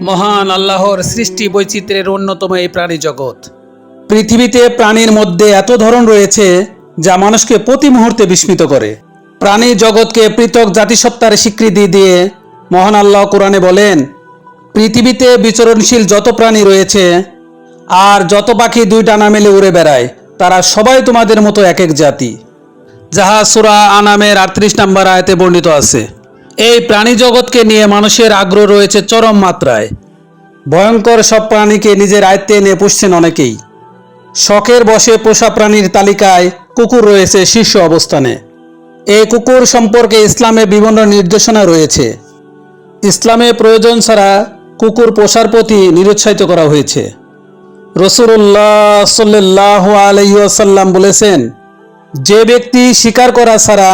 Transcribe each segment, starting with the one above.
মহান আল্লাহর সৃষ্টি বৈচিত্র্যের অন্যতম এই প্রাণী জগৎ। পৃথিবীতে প্রাণীর মধ্যে এত ধরন রয়েছে যা মানুষকে প্রতি মুহূর্তে বিস্মিত করে। প্রাণী জগৎকে পৃথক জাতিসত্তার স্বীকৃতি দিয়ে মহান আল্লাহ কোরআনে বলেন, পৃথিবীতে বিচরণশীল যত প্রাণী রয়েছে আর যত পাখি দুই ডানা মেলে উড়ে বেড়ায়, তারা সবাই তোমাদের মতো এক এক জাতি। যাহা সুরা আনামের আটত্রিশ নম্বর আয়তে বর্ণিত আছে। এই প্রাণী জগৎকে নিয়ে মানুষের আগ্রহ রয়েছে চরম মাত্রায়। ভয়ঙ্কর সব প্রাণীকে নিজের আয়ত্তে এনে পুষছেন অনেকেই। শখের বসে পোষা প্রাণীর তালিকায় কুকুর রয়েছে শীর্ষ অবস্থানে। এই কুকুর সম্পর্কে ইসলামে বিভিন্ন নির্দেশনা রয়েছে। ইসলামে প্রয়োজন ছাড়া কুকুর পোষার প্রতি নিরুৎসাহিত করা হয়েছে। রসুল্লাহ সাল্লাহ আলহিউসাল্লাম বলেছেন, যে ব্যক্তি শিকার করা ছাড়া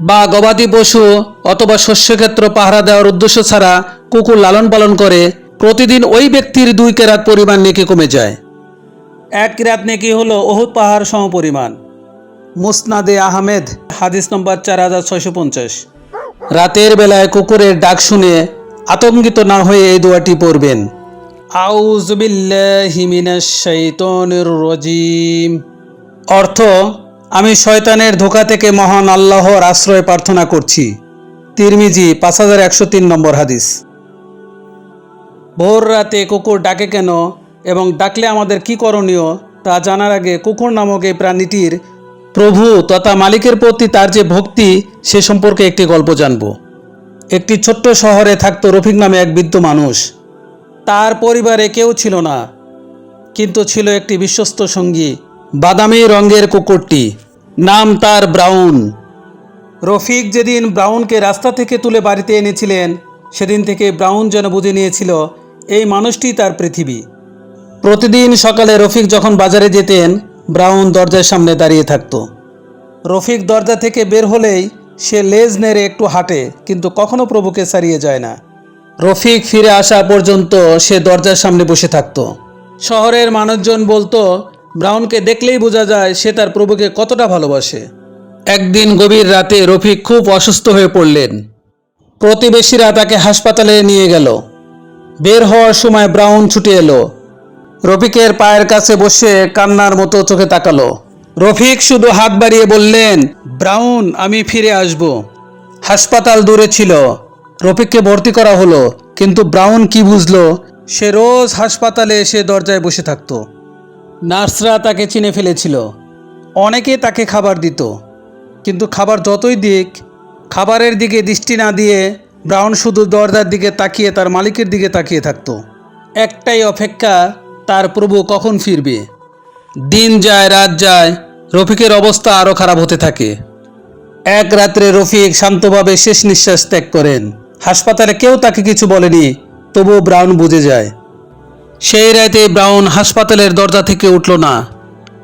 বা গবাদি পশু অথবা শস্যক্ষেত্র পাহারা দেওয়ার উদ্দেশ্য ছাড়া কুকুর লালন পালন করে প্রতিদিন ওই ব্যক্তির দুই কেরাত পরিমাণ নেকি কমে যায়। এক কিরাত নেকি হলো ওহুদ পাহাড় সমপরিমাণ। মুসনাদে আহমেদ হাদিস নম্বর চার হাজার ছয়শো পঞ্চাশ। রাতের বেলায় কুকুরের ডাক শুনে আতঙ্কিত না হয়ে এই দোয়াটি পড়বেন। আউজবিল্লাহি মিনাশ শাইতানির রজিম। অর্থ আমি শয়তানের ধোকা থেকে মহান আল্লাহর আশ্রয় প্রার্থনা করছি। তিরমিজি, পাঁচ হাজার একশো তিন নম্বর হাদিস। ভোর রাতে কুকুর ডাকে কেন এবং ডাকলে আমাদের কি করণীয় তা জানার আগে কুকুর নামক এই প্রাণীটির প্রভু তথা মালিকের প্রতি তার যে ভক্তি, সে সম্পর্কে একটি গল্প জানব। একটি ছোট্ট শহরে থাকতো রফিক নামে এক বৃদ্ধ মানুষ। তার পরিবারে কেউ ছিল না, কিন্তু ছিল একটি বিশ্বস্ত সঙ্গী। বাদামি রঙের কুকুরটি। নাম তার ব্রাউন। রফিক যেদিন ব্রাউনকে রাস্তা থেকে তুলে বাড়িতে এনেছিলেন, সেদিন থেকে ব্রাউন যেন বুঝে নিয়েছিল, এই মানুষটি তার পৃথিবী। প্রতিদিন সকালে রফিক যখন বাজারে যেতেন, ব্রাউন দরজার সামনে দাঁড়িয়ে থাকত। রফিক দরজা থেকে বের হলেই সে লেজ নেড়ে একটু হাঁটে, কিন্তু কখনো প্রভুকে ছাড়িয়ে যায় না। রফিক ফিরে আসা পর্যন্ত সে দরজার সামনে বসে থাকতো। শহরের মানুষজন বলতো ব্রাউনকে দেখলেই বোঝা যায় সে তার প্রভুকে কতটা ভালোবাসে। একদিন গভীর রাতে রফিক খুব অসুস্থ হয়ে পড়লেন। প্রতিবেশীরা তাকে হাসপাতালে নিয়ে গেল। বের হওয়ার সময় ব্রাউন ছুটে এলো। রফিকের পায়ের কাছে বসে কান্নার মতো চোখে তাকালো। রফিক শুধু হাত বাড়িয়ে বললেন, ব্রাউন, আমি ফিরে আসব। হাসপাতাল দূরে ছিল। রফিককে ভর্তি করা হলো, কিন্তু ব্রাউন কি বুঝলো? সে রোজ হাসপাতালে এসে দরজায় বসে থাকতো। নার্সরা তাকে চিনে ফেলেছিল। অনেকে তাকে খাবার দিত। কিন্তু খাবার যতই দিক, খাবারের দিকে দৃষ্টি না দিয়ে ব্রাউন শুধু দরজার দিকে তাকিয়ে তার মালিকের দিকে তাকিয়ে থাকতো। একটাই অপেক্ষা, তার প্রভু কখন ফিরবে? দিন যায়, রাত যায়, রফিকের অবস্থা আরও খারাপ হতে থাকে। এক রাত্রে রফিক শান্তভাবে শেষ নিঃশ্বাস ত্যাগ করেন। হাসপাতালে কেউ তাকে কিছু বলেনি, তবুও ব্রাউন বুঝে যায়। সেই রাতে ব্রাউন হাসপাতালের দরজা থেকে উঠল না,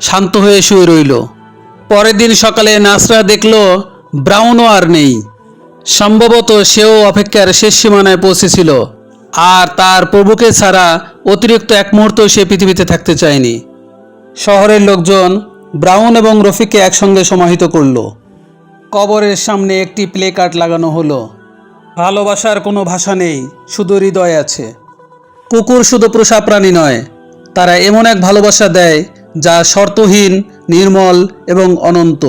শান্ত হয়ে শুয়ে রইল। পরের দিন সকালে নার্সরা দেখল ব্রাউনও আর নেই। সম্ভবত সেও অপেক্ষার শেষ সীমানায় পৌঁছেছিল, আর তার প্রভুকে ছাড়া অতিরিক্ত এক মুহূর্ত সে পৃথিবীতে থাকতে চায়নি। শহরের লোকজন ব্রাউন এবং রফিককে একসঙ্গে সমাহিত করল। কবরের সামনে একটি প্লে কার্ড লাগানো হলো। ভালোবাসার কোনো ভাষা নেই, শুধু হৃদয় আছে। কুকুর শুধু পোষা প্রাণী নয়, তারা এমন এক ভালোবাসা দেয় যা শর্তহীন, নির্মল এবং অনন্ত।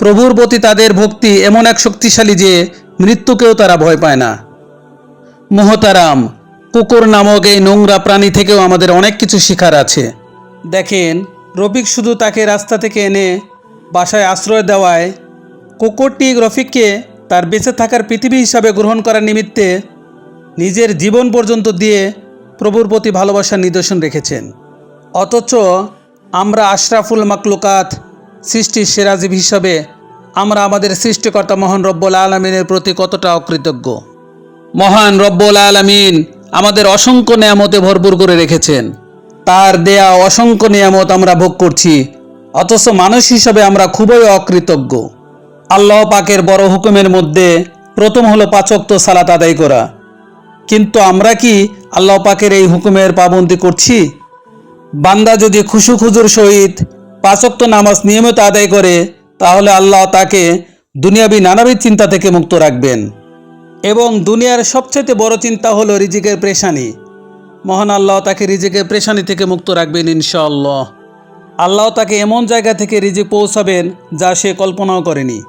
প্রভুর প্রতি তাদের ভক্তি এমন এক শক্তিশালী যে মৃত্যুকেও তারা ভয় পায় না। মোহতারাম, কুকুর নামক এই নোংরা প্রাণী থেকেও আমাদের অনেক কিছু শেখার আছে। দেখেন, রফিক শুধু তাকে রাস্তা থেকে এনে বাসায় আশ্রয় দেওয়ায়, কুকুরটি রফিককে তার বেঁচে থাকার পৃথিবী হিসাবে গ্রহণ করার নিমিত্তে নিজের জীবন পর্যন্ত দিয়ে প্রভুর প্রতি ভালোবাসার নিদর্শন রেখেছেন। অথচ আমরা আশরাফুল মাকলুকাত, সৃষ্টির সেরাজীব হিসাবে আমরা আমাদের সৃষ্টিকর্তা মহান রব্বুল আলমিনের প্রতি কতটা অকৃতজ্ঞ। মহান রব্বুল আলমিন আমাদের অসংখ্য নিয়ামতে ভরপুর করে রেখেছেন। তার দেয়া অসংখ্য নিয়ামত আমরা ভোগ করছি, অথচ মানুষ হিসাবে আমরা খুবই অকৃতজ্ঞ। আল্লাহ পাকের বড় হুকুমের মধ্যে প্রথম হলো পাচক্ত সালাত আদায় করা। কিন্তু আমরা কি আল্লাহ পাকের এই হুকুমের পাবন্দি করছি। বান্দা যদি খুশু খুজুর সহিত পাচক্ত নামাজ নিয়মিত আদায় করে, তাহলে আল্লাহ তাকে দুনিয়াবি নানাবিধ চিন্তা থেকে মুক্ত রাখবেন। এবং দুনিয়ার সবচেয়ে বড় চিন্তা হলো রিজিকের প্রেশানি। মহান আল্লাহ তাকে রিজিকের প্রেশানি থেকে মুক্ত রাখবেন ইনশাআল্লাহ। আল্লাহ তাকে এমন জায়গা থেকে রিজিক পৌঁছাবেন যা সে কল্পনাও করেনি।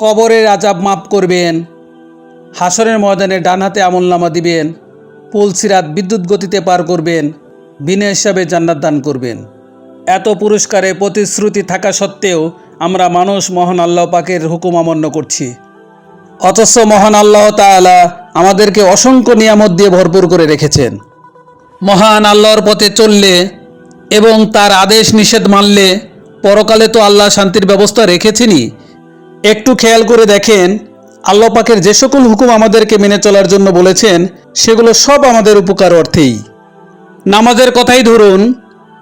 কবরের আজাব মাফ করবেন হাসরের ময়দানে ডান হাতে আমলনামা দিবেন পুলসিরাত বিদ্যুৎ গতিতে পার করবেন বিনা হিসাবে জান্নাত দান করবেন। এত পুরস্কারে প্রতিশ্রুতি থাকা সত্ত্বেও আমরা মানুষ মহান আল্লাহ পাকের হুকুম অমান্য করছি। অথচ মহান আল্লাহ তাআলা আমাদেরকে অসংখ্য নিয়ামত দিয়ে ভরপুর করে রেখেছেন। মহান আল্লাহর পথে চললে এবং তার আদেশ নিষেধ মানলে পরকালে তো আল্লাহ শান্তির ব্যবস্থা রেখেছেনই। একটু খেয়াল করে দেখেন আল্লাহ পাকের যে সকল হুকুম আমাদেরকে মেনে চলার জন্য বলেছেন, সেগুলো সব আমাদের উপকার অর্থেই। নামাজের কথাই ধরুন,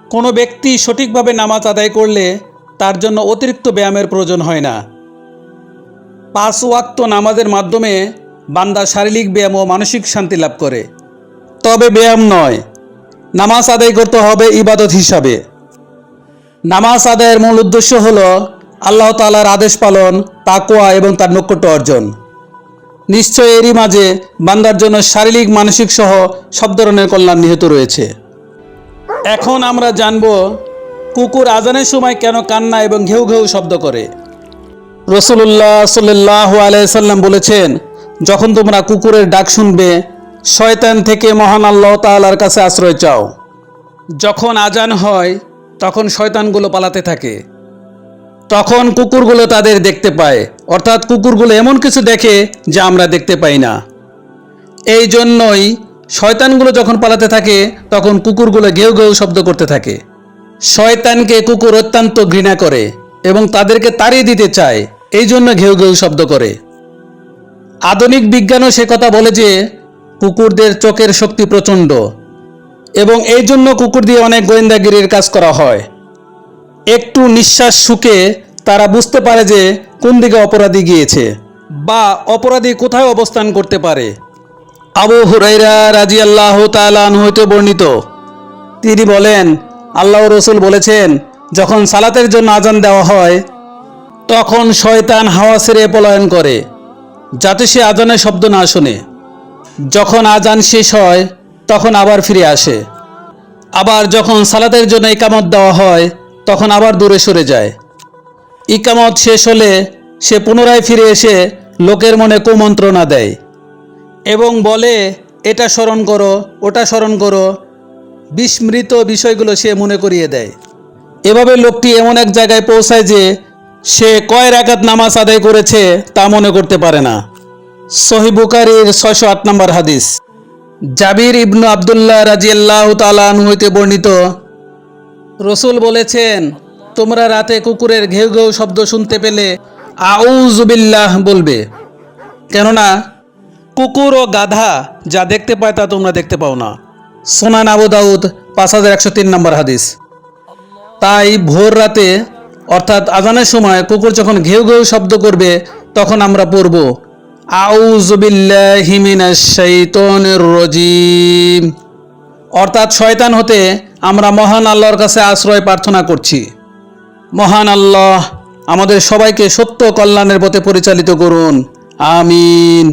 কোনো ব্যক্তি সঠিকভাবে নামাজ আদায় করলে তার জন্য অতিরিক্ত ব্যায়ামের প্রয়োজন হয় না। পাঁচ ওয়াক্ত নামাজের মাধ্যমে বান্দা শারীরিক ব্যায়াম ও মানসিক শান্তি লাভ করে। তবে ব্যায়াম নয়, নামাজ আদায় করতে হবে ইবাদত হিসাবে। নামাজ আদায়ের মূল উদ্দেশ্য হল আল্লাহ তালার আদেশ পালন তাকোয়া এবং তার নৈকট্য অর্জন। নিশ্চয় এরই মাঝে বান্দার জন্য শারীরিক, মানসিক সহ সব ধরনের কল্যাণ নিহিত রয়েছে। এখন আমরা জানব কুকুর আজানের সময় কেন কান্না এবং ঘেউ ঘেউ শব্দ করে। রসুল্লাহ সাল্লাহ আলাইসাল্লাম বলেছেন, যখন তোমরা কুকুরের ডাক শুনবে, শয়তান থেকে মহান আল্লাহ তাআলার কাছে আশ্রয় চাও। যখন আজান হয়, তখন শয়তানগুলো পালাতে থাকে। তখন কুকুরগুলো তাদের দেখতে পায়। অর্থাৎ কুকুরগুলো এমন কিছু দেখে যা আমরা দেখতে পাই না। এই জন্যই শয়তানগুলো যখন পালাতে থাকে, তখন কুকুরগুলো ঘেউ ঘেউ শব্দ করতে থাকে। শয়তানকে কুকুর অত্যন্ত ঘৃণা করে এবং তাদেরকে তাড়িয়ে দিতে চায়, এই জন্য ঘেউ ঘেউ শব্দ করে। আধুনিক বিজ্ঞানও সে কথা বলে যে, কুকুরদের চোখের শক্তি প্রচণ্ড এবং এই জন্য কুকুর দিয়ে অনেক গোয়েন্দাগিরির কাজ করা হয়। একটু নিঃশ্বাস শুকে তারা বুঝতে পারে যে কোন দিকে অপরাধী গিয়েছে বা অপরাধী কোথায় অবস্থান করতে পারে। আবু হুরাইরা রাজি আল্লাহ তালান হইতে বর্ণিত। তিনি বলেন, আল্লাহ রসুল বলেছেন, যখন সালাতের জন্য আজান দেওয়া হয়, তখন শয়তান হাওয়া ছেড়ে পলায়ন করে, যাতে সে আজানের শব্দ না শোনে। যখন আজান শেষ হয়, তখন আবার ফিরে আসে। আবার যখন সালাতের জন্য একামত দেওয়া হয়, তখন আবার দূরে সরে যায়। ইকামত শেষ হলে সে পুনরায় ফিরে এসে লোকের মনে কুমন্ত্রণা দেয় এবং বলে, এটা স্মরণ করো, ওটা স্মরণ করো। বিস্মৃত বিষয়গুলো সে মনে করিয়ে দেয়। এভাবে লোকটি এমন এক জায়গায় পৌঁছায় যে সে কয় রাকাত নামাজ আদায় করেছে তা মনে করতে পারে না। সহি বুকারির ছয়শো আট নম্বর হাদিস। জাবির ইবনু আবদুল্লাহ রাজিয়াল্লাহ তালান হইতে বর্ণিত, রসুল বলেছেন তোমরা রাতে কুকুরের ঘেউ ঘেউ শব্দ শুনতে পেলে আউজুবিল্লাহ বলবে। কেননা কুকুর ও গাধা যা দেখতে পায় তা তোমরা দেখতে পাও না। সোনান আবু দাউদ, পাঁচ হাজার একশো তিন নম্বর হাদিস। তাই ভোর রাতে, অর্থাৎ আজানের সময় কুকুর যখন ঘেউ ঘেউ শব্দ করবে, তখন আমরা পড়ব রজিম। অর্থাৎ শয়তান হতে আমরা মহান আল্লাহর কাছে আশ্রয় প্রার্থনা করছি। মহান আল্লাহ আমাদের সবাইকে সত্য কল্যাণের পথে পরিচালিত করুন। আমিন।